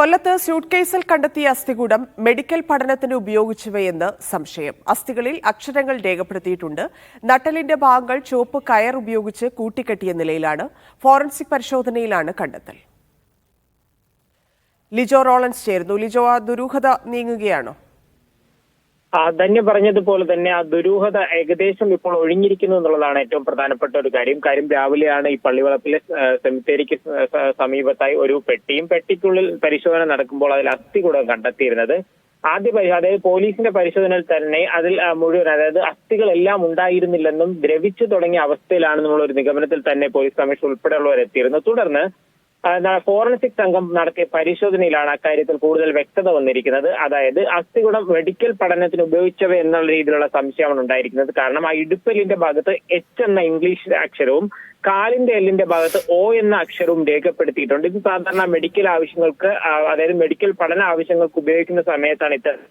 കൊല്ലത്ത് സ്യൂട്ട് കേസിൽ കണ്ടെത്തിയ അസ്ഥികൂടം മെഡിക്കൽ പഠനത്തിന് ഉപയോഗിച്ചുവെന്ന് സംശയം. അസ്ഥികളിൽ അക്ഷരങ്ങൾ രേഖപ്പെടുത്തിയിട്ടുണ്ട്. നട്ടലിന്റെ ഭാഗങ്ങൾ ചുവപ്പ് കയർ ഉപയോഗിച്ച് കൂട്ടിക്കെട്ടിയ നിലയിലാണ്. ഫോറൻസിക് പരിശോധനയിലാണ് കണ്ടെത്തൽ. ലിജോ റോളൻസ് ചേരുന്നു. ലിജോ ദുരൂഹത നീങ്ങുകയാണോ? ധന്യ പറഞ്ഞതുപോലെ തന്നെ ആ ദുരൂഹത ഏകദേശം ഇപ്പോൾ ഒഴിഞ്ഞിരിക്കുന്നു എന്നുള്ളതാണ് ഏറ്റവും പ്രധാനപ്പെട്ട ഒരു കാര്യം. കാര്യം രാവിലെയാണ് ഈ പള്ളിവളപ്പിലെ സെമിത്തേരിക്ക് സമീപത്തായി ഒരു പെട്ടിയും പെട്ടിക്കുള്ളിൽ പരിശോധന നടക്കുമ്പോൾ അതിൽ അസ്ഥി കൂടെ കണ്ടെത്തിയിരുന്നത്. ആദ്യ അതായത് പോലീസിന്റെ പരിശോധനയിൽ തന്നെ അതിൽ മുഴുവൻ അതായത് അസ്ഥികളെല്ലാം ഉണ്ടായിരുന്നില്ലെന്നും ദ്രവിച്ചു തുടങ്ങിയ അവസ്ഥയിലാണെന്നുള്ള ഒരു നിഗമനത്തിൽ തന്നെ പോലീസ് കമ്മീഷൻ ഉൾപ്പെടെയുള്ളവരെത്തിയിരുന്നു തുടർന്ന് ഫോറൻസിക് സംഘം നടത്തിയ പരിശോധനയിലാണ് അക്കാര്യത്തിൽ കൂടുതൽ വ്യക്തത വന്നിരിക്കുന്നത്. അതായത് അസ്ഥികുടം മെഡിക്കൽ പഠനത്തിന് ഉപയോഗിച്ചവ എന്നുള്ള രീതിയിലുള്ള സംശയമാണ് ഉണ്ടായിരിക്കുന്നത്. കാരണം ആ ഇടുപ്പലിന്റെ ഭാഗത്ത് എച്ച് എന്ന ഇംഗ്ലീഷ് അക്ഷരവും കാലിന്റെ എല്ലിന്റെ ഭാഗത്ത് ഒ എന്ന അക്ഷരവും രേഖപ്പെടുത്തിയിട്ടുണ്ട്. ഇത് സാധാരണ മെഡിക്കൽ ആവശ്യങ്ങൾക്ക് അതായത് മെഡിക്കൽ പഠന ആവശ്യങ്ങൾക്ക് ഉപയോഗിക്കുന്ന സമയത്താണ് ഇത്തരം